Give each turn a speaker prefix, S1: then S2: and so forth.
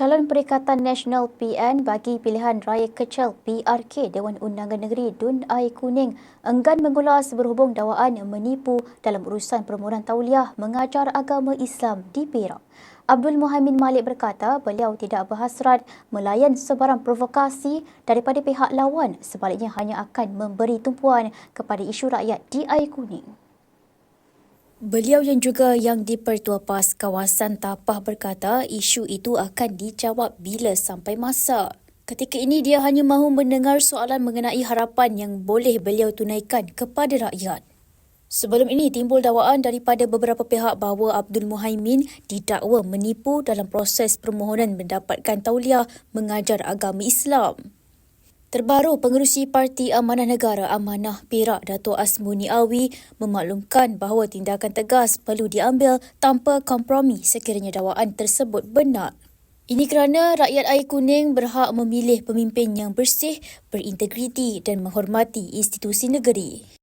S1: Calon Perikatan Nasional PN bagi pilihan raya kecil PRK Dewan Undangan Negeri Dun Ai Kuning enggan mengulas berhubung dakwaan menipu dalam urusan permohonan tauliah mengajar agama Islam di Perak. Abdul Muhaimin Malik berkata beliau tidak berhasrat melayan sebarang provokasi daripada pihak lawan sebaliknya hanya akan memberi tumpuan kepada isu rakyat di Ai Kuning. Beliau yang juga yang di-Pertua PAS kawasan Tapah berkata isu itu akan dijawab bila sampai masa. Ketika ini dia hanya mahu mendengar soalan mengenai harapan yang boleh beliau tunaikan kepada rakyat. Sebelum ini timbul dakwaan daripada beberapa pihak bahawa Abdul Muhaimin didakwa menipu dalam proses permohonan mendapatkan tauliah mengajar agama Islam. Terbaru, pengerusi Parti Amanah Negara Amanah Perak Dato' Asmuni Awi memaklumkan bahawa tindakan tegas perlu diambil tanpa kompromi sekiranya dakwaan tersebut benar. Ini kerana rakyat air kuning berhak memilih pemimpin yang bersih, berintegriti dan menghormati institusi negeri.